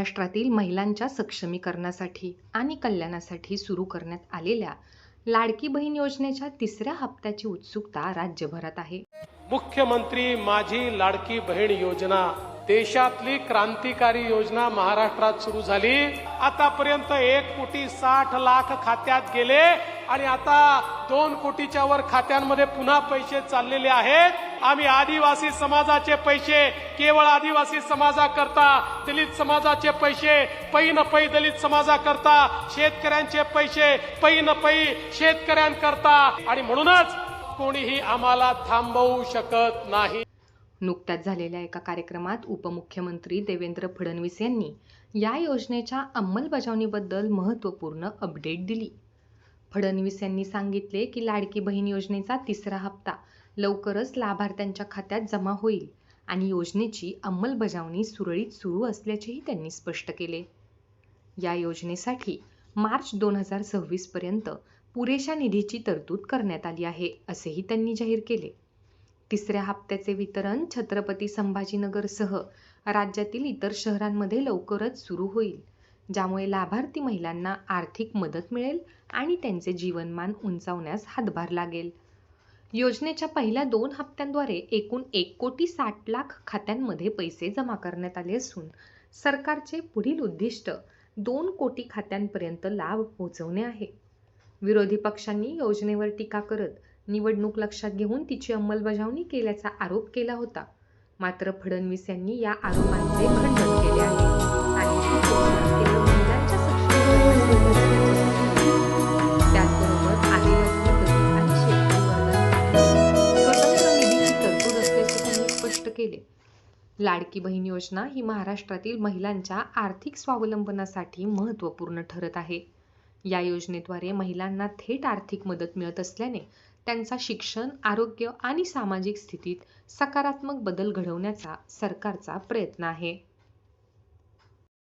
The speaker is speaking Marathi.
महाराष्ट्रातील महिलांच्या सक्षमीकरणासाठी आणि कल्याणासाठी सुरू करण्यात आलेल्या लाडकी बहीण योजनेच्या तिसऱ्या हप्त्याची उत्सुकता राज्यभरात आहे. मुख्यमंत्री माझी लाडकी बहीण योजना देशातली क्रांतिकारी योजना महाराष्ट्रात सुरू झाली. आतापर्यंत एक कोटी साठ लाख खात्यात गेले आणि आता दोन कोटीच्या वर खात्यांमध्ये पुन्हा पैसे चाललेले आहेत. आम्ही आदिवासी समाजाचे पैसे केवळ आदिवासी समाजाकरता दलित समाजाचे पैसे पै न पै दलित समाजाकरता शेतकऱ्यांचे पैसे पै न पै शेतकऱ्यांकरता. आणि म्हणूनच कोणीही आम्हाला थांबवू शकत नाही. नुकत्याच झालेल्या एका कार्यक्रमात उपमुख्यमंत्री देवेंद्र फडणवीस यांनी या योजनेच्या अंमलबजावणीबद्दल महत्त्वपूर्ण अपडेट दिली. फडणवीस यांनी सांगितले की लाडकी बहीण योजनेचा तिसरा हप्ता लवकरच लाभार्थ्यांच्या खात्यात जमा होईल आणि योजनेची अंमलबजावणी सुरळीत सुरू असल्याचेही त्यांनी स्पष्ट केले. या योजनेसाठी मार्च दोन हजार सव्वीसपर्यंत पुरेशा निधीची तरतूद करण्यात आली आहे असेही त्यांनी जाहीर केले. तिसऱ्या हप्त्याचे वितरण छत्रपती संभाजीनगरसह राज्यातील इतर शहरांमध्ये लवकरच सुरू होईल. ज्यामुळे लाभार्थी महिलांना आर्थिक मदत मिळेल आणि त्यांचे जीवनमान उंचावण्यास हातभार लागेल. योजनेच्या पहिल्या दोन हप्त्यांद्वारे एकूण एक कोटी साठ लाख खात्यांमध्ये पैसे जमा करण्यात आले असून सरकारचे पुढील उद्दिष्ट दोन कोटी खात्यांपर्यंत लाभ पोहोचवणे आहे. विरोधी पक्षांनी योजनेवर टीका करत निवडणूक लक्षात घेऊन तिची अंमलबजावणी केल्याचा आरोप केला होता. मात्र फडणवीस यांनी या आरोपांचे खंडन केले आहे. आणि ही केवळ महिलांच्या सक्षमीकरणासाठी त्याचबरोबर आदिवासी दलित आणि शेतकरी स्वतंत्र निधीची तरतूद असल्याचे त्यांनी स्पष्ट केले. लाडकी बहीण योजना ही महाराष्ट्रातील महिलांच्या आर्थिक स्वावलंबनासाठी महत्त्वपूर्ण ठरत आहे. या योजनेद्वारे महिलांना थेट आर्थिक मदत मिळत असल्याने त्यांचा शिक्षण आरोग्य आणि सामाजिक स्थितीत सकारात्मक बदल घडवण्याचा सरकारचा प्रयत्न आहे.